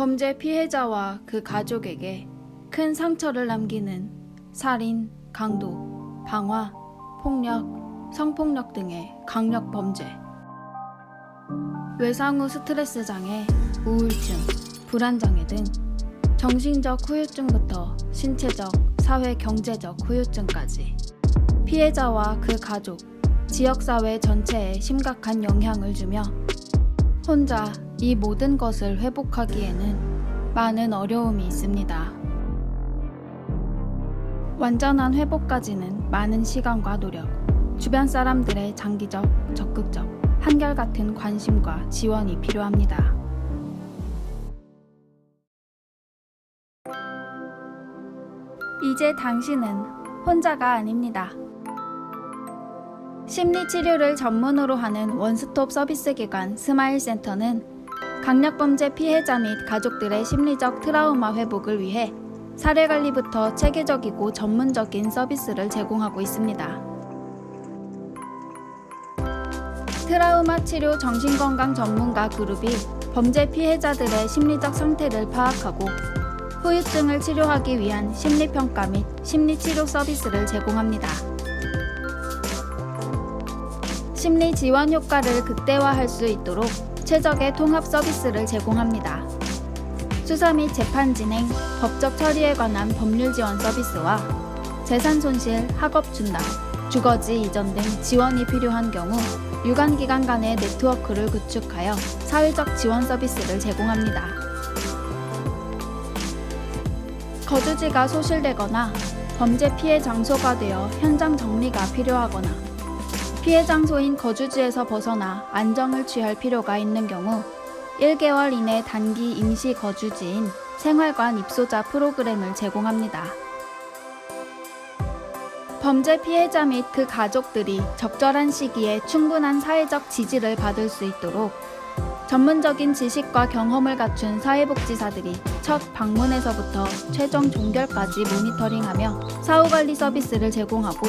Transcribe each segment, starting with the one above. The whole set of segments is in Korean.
범죄 피해자와 그 가족에게 큰 상처를 남기는 살인, 강도, 방화, 폭력, 성폭력 등의 강력 범죄. 외상 후 스트레스 장애, 우울증, 불안 장애 등 정신적 후유증부터 신체적, 사회 경제적 후유증까지 피해자와 그 가족, 지역사회 전체에 심각한 영향을 주며 혼자 이 모든 것을 회복하기에는 많은 어려움이 있습니다. 완전한 회복까지는 많은 시간과 노력, 주변 사람들의 장기적, 적극적, 한결같은 관심과 지원이 필요합니다. 이제 당신은 혼자가 아닙니다. 심리 치료를 전문으로 하는 원스톱 서비스 기관 스마일 센터는 강력범죄 피해자 및 가족들의 심리적 트라우마 회복을 위해 사례 관리부터 체계적이고 전문적인 서비스를 제공하고 있습니다. 트라우마 치료 정신건강 전문가 그룹이 범죄 피해자들의 심리적 상태를 파악하고 후유증을 치료하기 위한 심리평가 및 심리치료 서비스를 제공합니다. 심리 지원 효과를 극대화할 수 있도록 최적의 통합 서비스를 제공합니다. 수사 및 재판 진행, 법적 처리에 관한 법률 지원 서비스와 재산 손실, 학업 중단, 주거지 이전 등 지원이 필요한 경우 유관기관 간의 네트워크를 구축하여 사회적 지원 서비스를 제공합니다. 거주지가 소실되거나 범죄 피해 장소가 되어 현장 정리가 필요하거나 피해 장소인 거주지에서 벗어나 안정을 취할 필요가 있는 경우 1개월 이내 단기 임시 거주지인 생활관 입소자 프로그램을 제공합니다. 범죄 피해자 및 그 가족들이 적절한 시기에 충분한 사회적 지지를 받을 수 있도록 전문적인 지식과 경험을 갖춘 사회복지사들이 첫 방문에서부터 최종 종결까지 모니터링하며 사후관리 서비스를 제공하고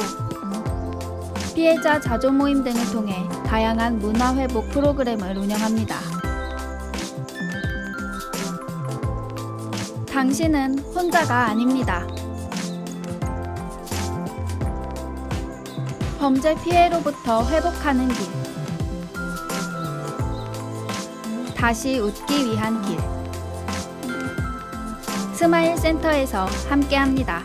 피해자 자조 모임 등을 통해 다양한 문화 회복 프로그램을 운영합니다. 당신은 혼자가 아닙니다. 범죄 피해로부터 회복하는 길. 다시 웃기 위한 길. 스마일 센터에서 함께합니다.